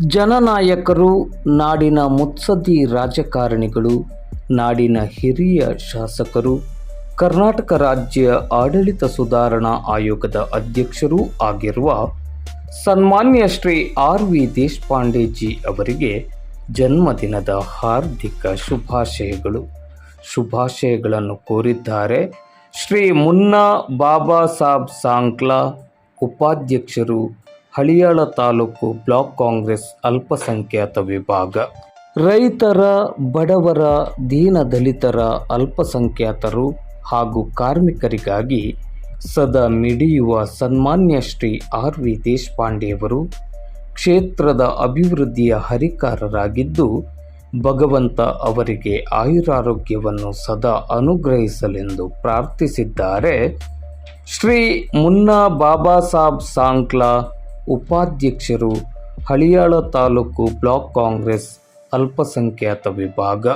ಜನನಾಯಕರು, ನಾಡಿನ ಮುತ್ಸದ್ದಿ ರಾಜಕಾರಣಿಗಳು, ನಾಡಿನ ಹಿರಿಯ ಶಾಸಕರು, ಕರ್ನಾಟಕ ರಾಜ್ಯ ಆಡಳಿತ ಸುಧಾರಣಾ ಆಯೋಗದ ಅಧ್ಯಕ್ಷರೂ ಆಗಿರುವ ಸನ್ಮಾನ್ಯ ಶ್ರೀ ಆರ್ ವಿ ದೇಶಪಾಂಡೆಜಿ ಅವರಿಗೆ ಜನ್ಮದಿನದ ಹಾರ್ದಿಕ ಶುಭಾಶಯಗಳು. ಶುಭಾಶಯಗಳನ್ನು ಕೋರಿದ್ದಾರೆ ಶ್ರೀ ಮುನ್ನಾ ಬಾಬಾ ಸಾಬ್ ಸಾಂಕ್ಲಾ, ಉಪಾಧ್ಯಕ್ಷರು ಹಳಿಯಾಳ ತಾಲೂಕು ಬ್ಲಾಕ್ ಕಾಂಗ್ರೆಸ್ ಅಲ್ಪಸಂಖ್ಯಾತ ವಿಭಾಗ. ರೈತರ, ಬಡವರ ದೀನದಲಿತರ ಅಲ್ಪಸಂಖ್ಯಾತರು ಹಾಗೂ ಕಾರ್ಮಿಕರಿಗಾಗಿ ಸದಾ ಮಿಡಿಯುವ ಸನ್ಮಾನ್ಯ ಶ್ರೀ ಆರ್ ವಿ ದೇಶಪಾಂಡೆಯವರು ಕ್ಷೇತ್ರದ ಅಭಿವೃದ್ಧಿಯ ಹರಿಕಾರರಾಗಿದ್ದು, ಭಗವಂತ ಅವರಿಗೆ ಆಯುರಾರೋಗ್ಯವನ್ನು ಸದಾ ಅನುಗ್ರಹಿಸಲೆಂದು ಪ್ರಾರ್ಥಿಸಿದ್ದಾರೆ. ಶ್ರೀ ಮುನ್ನಾ ಬಾಬಾ ಸಾಬ್ ಸಾಂಕ್ಲಾ ಉಪಾಧ್ಯಕ್ಷರು ಹಳಿಯಾಳ ತಾಲೂಕು ಬ್ಲಾಕ್ ಕಾಂಗ್ರೆಸ್ ಅಲ್ಪಸಂಖ್ಯಾತ ವಿಭಾಗ.